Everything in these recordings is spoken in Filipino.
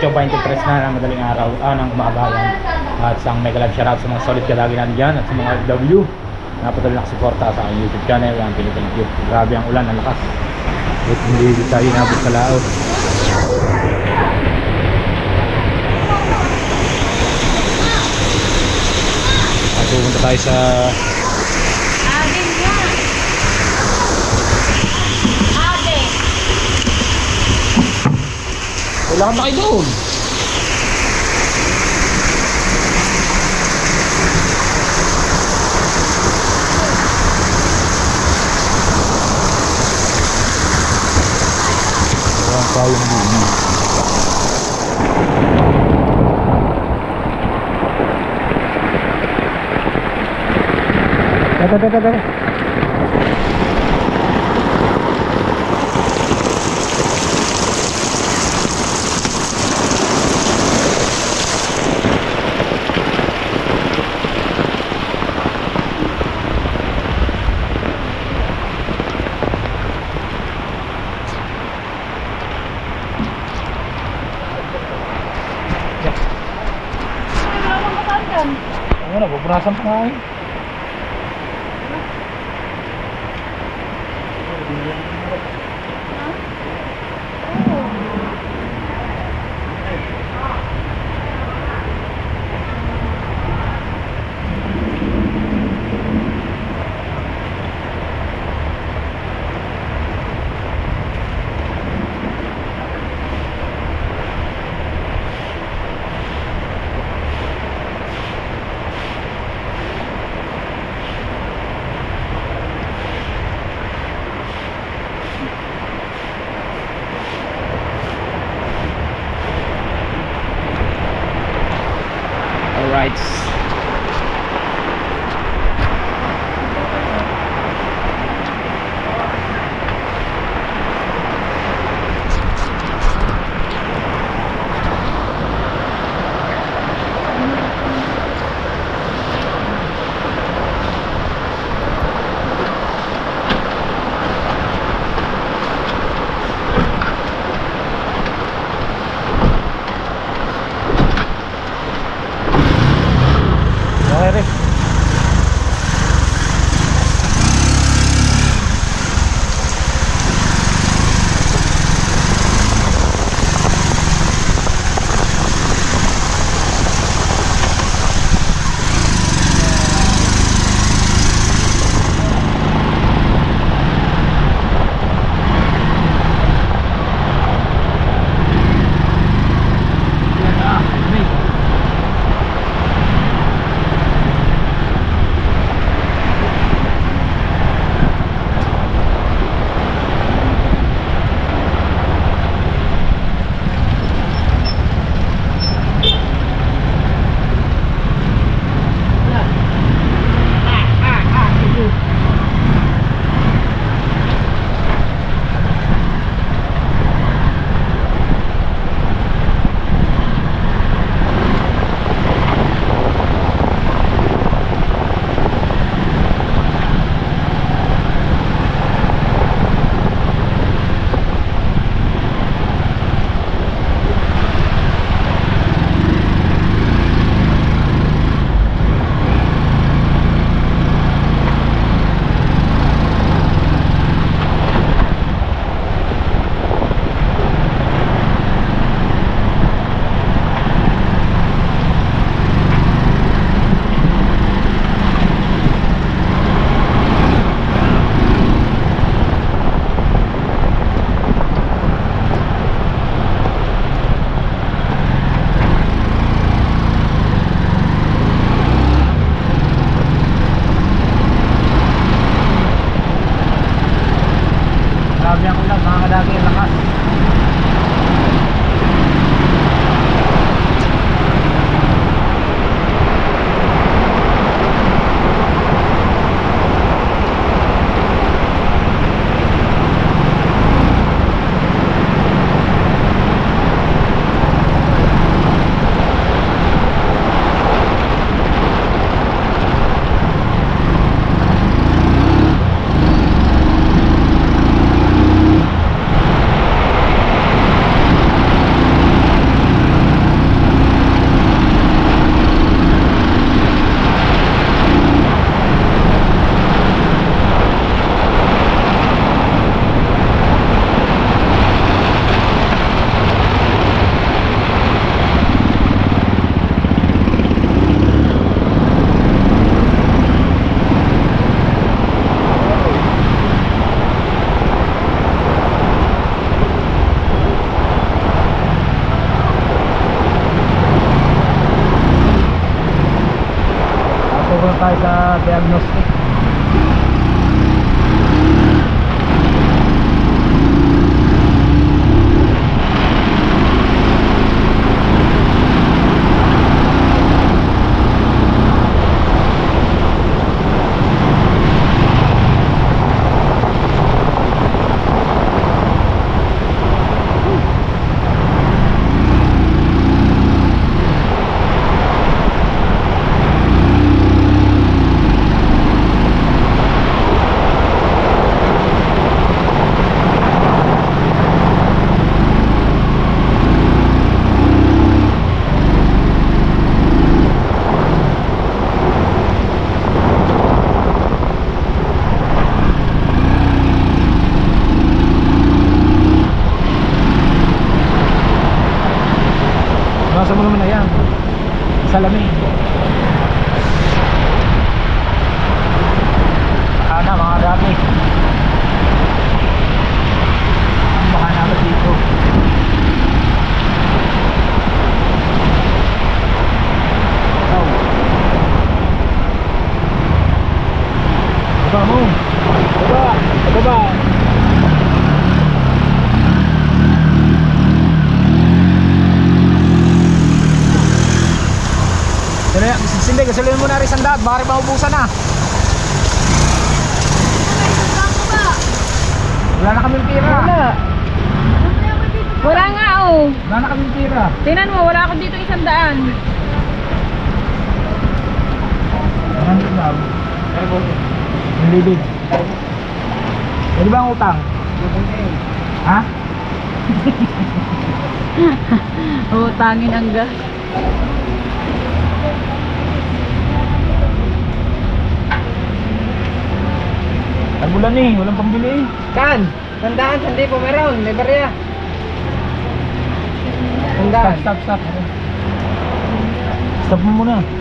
8.23 na ng madaling araw, ah, ng umaga yan. At isang mega live shoutout sa mga solid kalagi natin dyan at sa mga FW na patuloy nakasuporta sa aking YouTube channel. You, thank you. Grabe ang ulan, ang lakas. At hindi tayo nabot sa laot. At pupunta tayo sa Na kayo doon. Kailangan tayo ng bumi. Teka, teka, teka. Na, bubrasan pa nga eh. Salamin. Ana mga dami. Ang baka naman dito. Ikaw. Baba mo. Baba. Baba. Sino yan? Sindi, gasolin mo na rin sandaan. Baka rin maubusan na. Wala na kaming tira. Wala. Wala nga oh. Wala na kaming tira. Tingnan mo, wala ako dito isang daan. Yung libid. Pwede ba ang utang? Ha? Utangin ang gas. Tagulan eh. Walang pambili eh. Kan, tandaan, sandi po meron, may barya. Tandaan. Stop, stop, stop. Stop mo muna.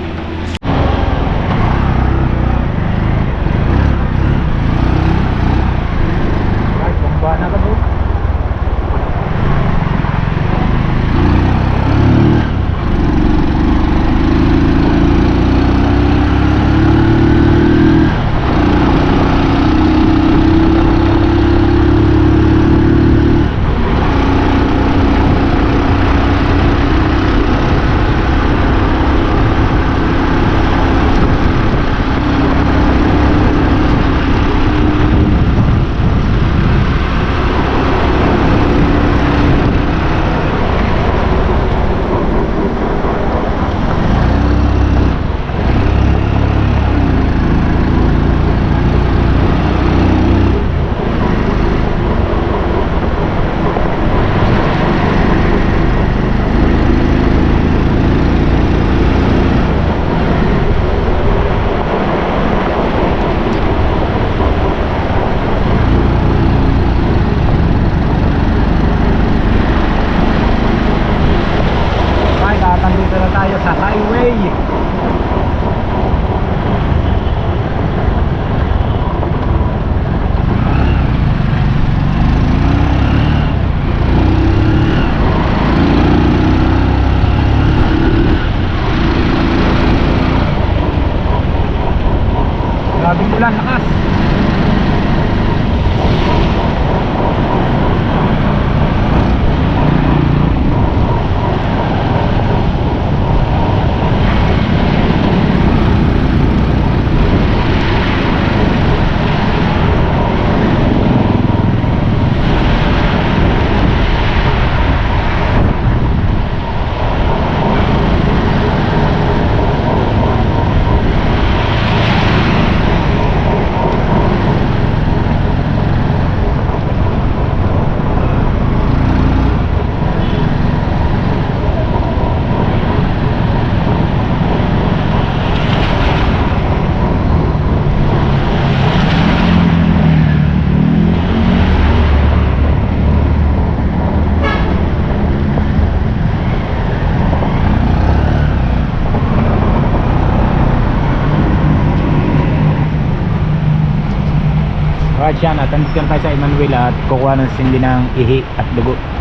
Right yan, at andito tayo sa Emmanuel at kukuha ng sindi ng ihi at dugo.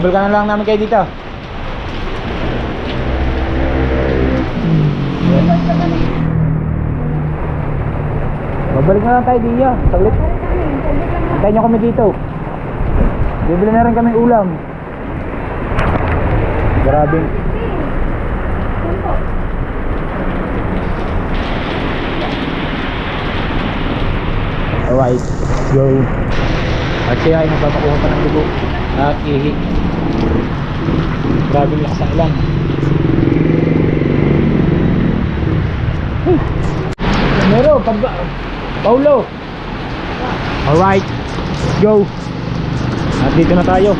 Babal ka na lang namin kayo dito. Babalik na lang tayo dito. Saglit. Antayin nyo kami dito. Bibili na rin kami ulam. Grabe. Alright, go. At siya ay magpapakuha pa ng dugo at ihi. Grabe lakas ng ulan. Mero, pag... Paulo! Alright, let's go. At dito na tayo.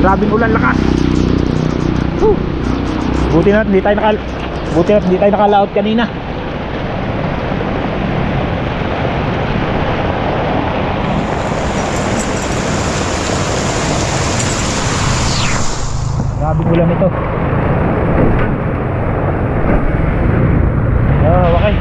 Grabing ulan lakas. Whew. Buti na hindi tayo nakal Buti na hindi tayo nakalaot kanina. Grabing ulan ito. Oh, okay.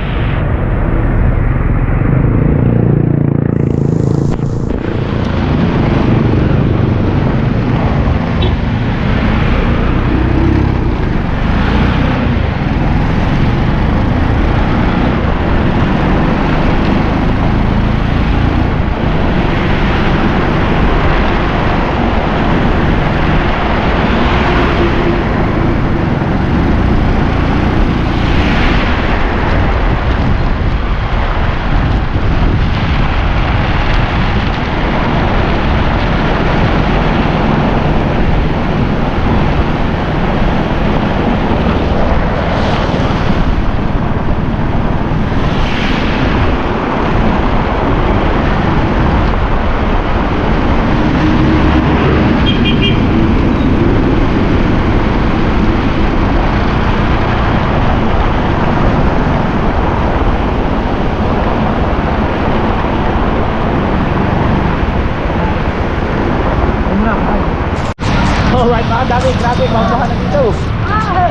Alright mga dami, grabe, mabaha na dito.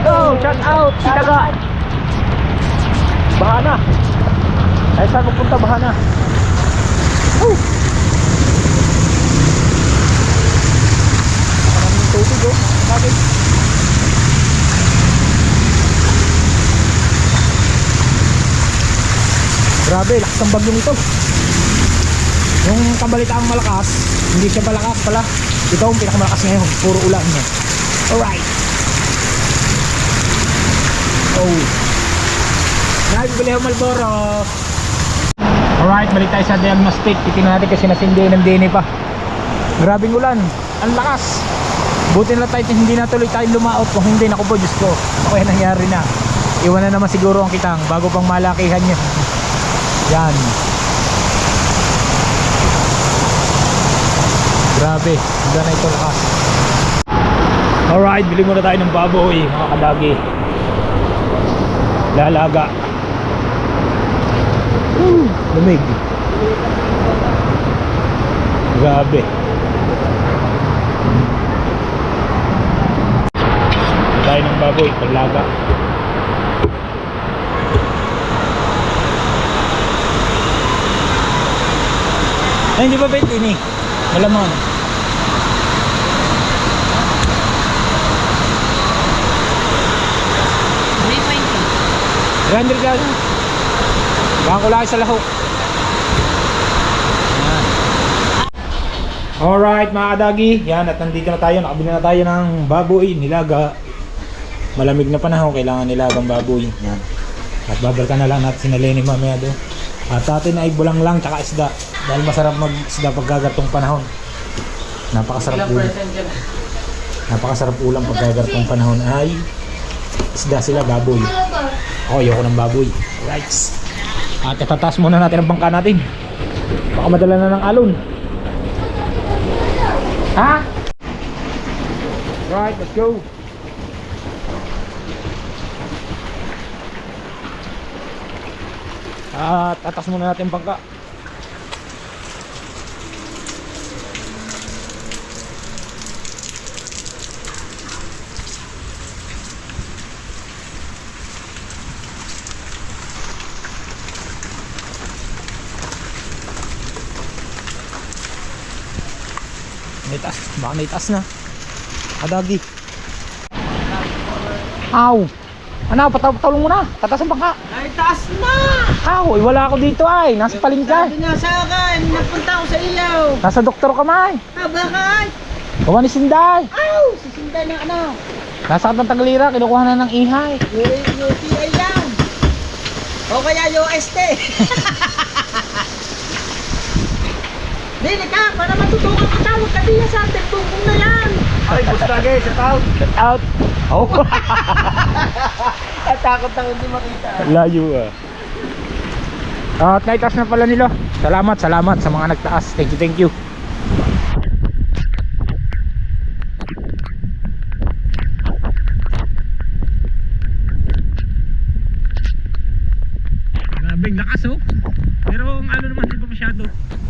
Oh, shout out, Sitaga. Baha na. Ay saan magpunta, baha na. Oh. Maraming tubig oh, grabe. Grabe, lakas ng bagyong ito. Yung kabalitaang malakas, hindi siya malakas pala. Ito ang pinakamalakas ngayon, puro ulan niya. Alright. Oh. Nagbibili ako Malboro. Alright, balik tayo sa diagnostic. Titingnan natin kasi nasindi ng dini pa. Grabing ulan. Ang lakas. Buti na tayo hindi na tuloy tayo lumaot. Kung hindi, naku po, Diyos ko. Ako yan nangyari na. Iwan na naman siguro ang kitang bago pang malakihan niya. Yan. Grabe, hanggang na ito lakas. Alright, bili muna tayo ng baboy, mga kadagi. Lalaga. Woo, lamig. Grabe. Bili tayo ng baboy, paglaga. Ay, hindi ba 20 ni? Malamang. Render lang. Baka ko lang sa lahok. Yan. Alright mga kadagi. Yan at nandito na tayo. Nakabili na tayo ng baboy, nilaga. Malamig na panahon. Kailangan nilagang baboy. Yan. At babalikan na lang natin si Lenny mamaya doon. At atin ay bulang lang tsaka isda. Dahil masarap mag isda pagkagatong panahon. Napakasarap ulam. Napakasarap ulam pagkagatong panahon ay isda sila baboy. Ako, ayoko ng baboy. Right. At itataas muna natin ang bangka natin. Baka madala na ng alon. Ha? Right, let's go. At atas muna natin bangka. May taas, baka may taas na. Kadagi. Ow! Ano, patawag mo na. Tataas ang bangka. Ay, taas na! Eh, wala ako dito ay. Nasa palingka. Sabi nga sa akin, napunta ako sa iyaw. Nasa doktor ka may. Ah, bakit? Gawa ni Sinday. Aw! Sisinday ng ano? Nasa katang taglira, kinukuha na ng ihay. UTI yan. O kaya UST. Dili ka, para matutukan ka tawag ka diya sa ating bungkong na yan. Ay, bustage, sa tawag. Shout out. Oh. Takot ako hindi makita. Layo ah. At naitaas na pala nila. Salamat, salamat sa mga nagtaas. Thank you, thank you. Grabing lakas oh. Pero ang ano naman hindi pa masyado.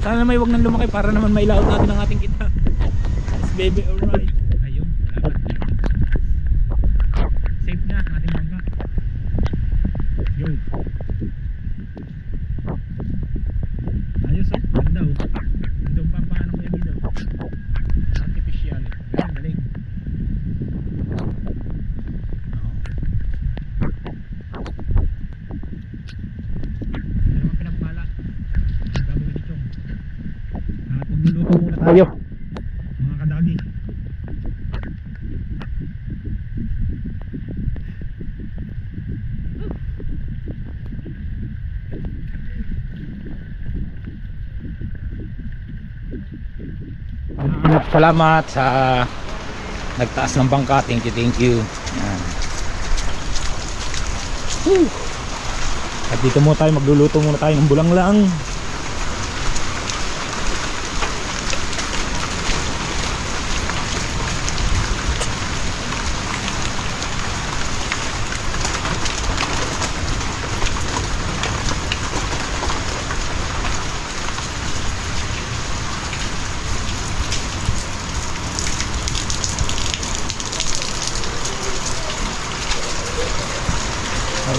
Sana may wag nang lumaki para naman mailaot natin ang ating kita. Yes, baby, alright. Ayun, salamat. Safe na ang ating bangka. Yun. Ayos oh, ganda oh. Ganda ang pampaano ko yung dito. Artificial. Galing, galing. Oo. Hindi naman pinagpala. Ang gagawin ni Chong. Tayo. Mga kadagi. Salamat, salamat sa nagtaas ng bangka. Thank you, thank you. Yan. At dito muna tayo, magluluto muna tayo ng bulang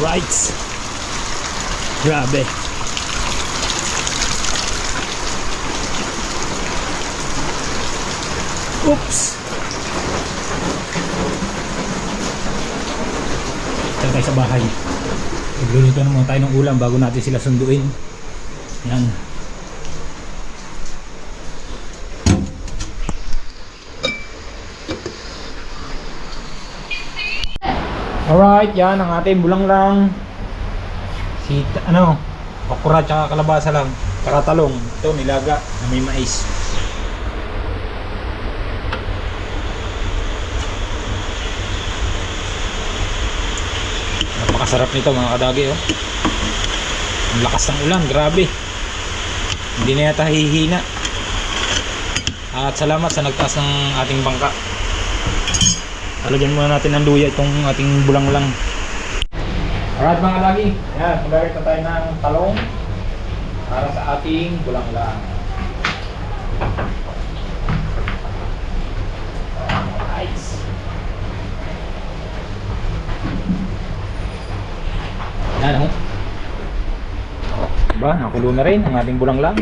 Alright. Grabe. Oops. Tayo sa bahay. Magluluto na muna tayo ng ulam bago natin sila sunduin. Yan. Alright, yan ang ating bulang lang. Si, ano, okra tsaka kalabasa lang. Tsaka talong. Ito, nilaga na may mais. Napakasarap nito mga kadagi, oh. Ang lakas ng ulan, grabe. Hindi na yata hihina. At salamat sa nagtaas ng ating bangka. Talagyan muna natin ng luya itong ating bulang lang. Alright mga lagi, yan, magagawin na tayo ng talong para sa ating bulang lang. Nice. Yan oh. Diba, nakulo na rin ang ating bulang lang.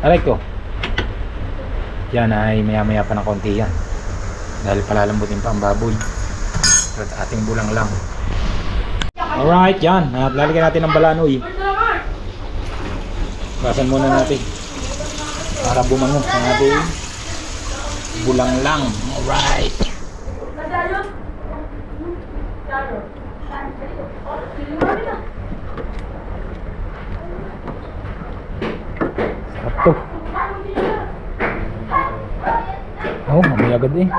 Aray ko. Yan ay maya maya pa ng konti yan dahil palalambutin pa ang baboy. At ating bulang lang. Alright yan. At lalagyan natin ng balanoy basan muna natin. Para bumango ang ating bulang lang. Alright. Sarap to Oh, mamaya agad eh.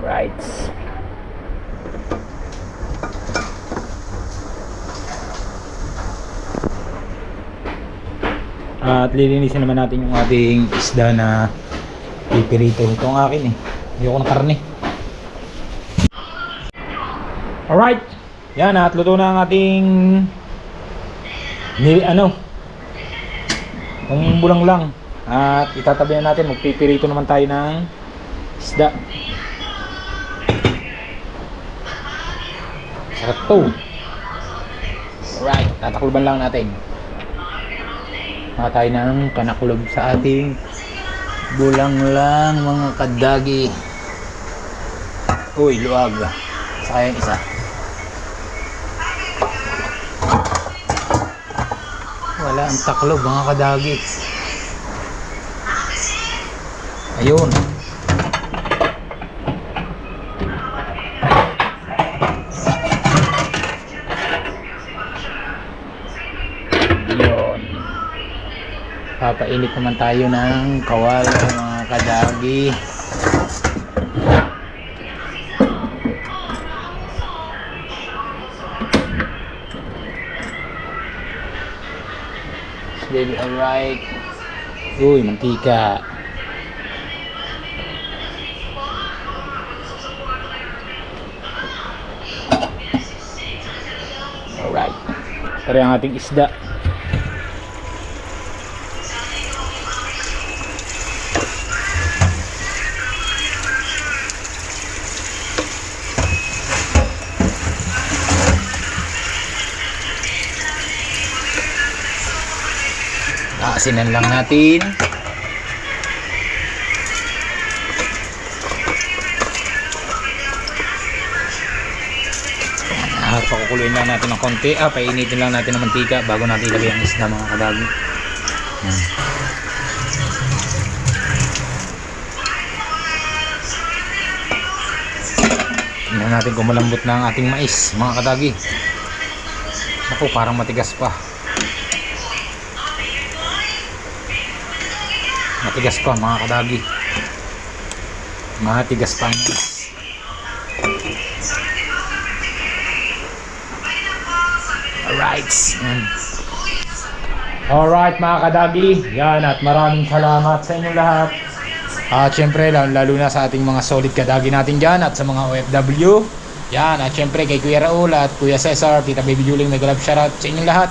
Right. At lilinisin naman natin yung ating isda na pipirito. Ito ang akin eh. Ayoko ng karne. Alright. Yan at luto na ang ating ni ano yung bulang lang at itatabi na natin magpipirito naman tayo ng isda sarap to tatakluban lang natin. Mga tayo ng panaklob sa ating bulang lang mga kadagi. Uy, luwag. Saka yung isa. Wala ang taklob mga kadagi. Ayun. Yun. Papainit naman tayo ng kawal mga kadagi. Alright. Uy, mantika. Alright. Tara ang ating isda. Aasinan lang natin. Ah, pakukuluin lang natin ng konti. Ah, painitin lang natin ng mantika bago natin ilagay ang isda mga kadagi. Yan. Tingnan natin kung malambot na ang ating mais, mga kadagi. Ako, parang matigas pa. Matigas pa, mga kadagi. Matigas pa mais. Alright. Yan. Alright mga kadagi. Yan at maraming salamat sa inyong lahat. At syempre lalo, na sa ating mga solid kadagi natin dyan at sa mga OFW. Yan at syempre kay Kuya Raul at Kuya Cesar, Tita Baby Juling, mega love shoutout sa inyong lahat.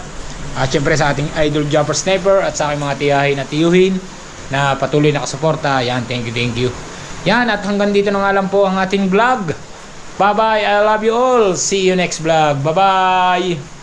At syempre sa ating idol jumper sniper at sa aking mga tiyahin at tiyuhin na patuloy nakasuporta. Yan, thank you, thank you. Yan at hanggang dito na nga lang po ang ating vlog. Bye bye, I love you all. See you next vlog. Bye bye.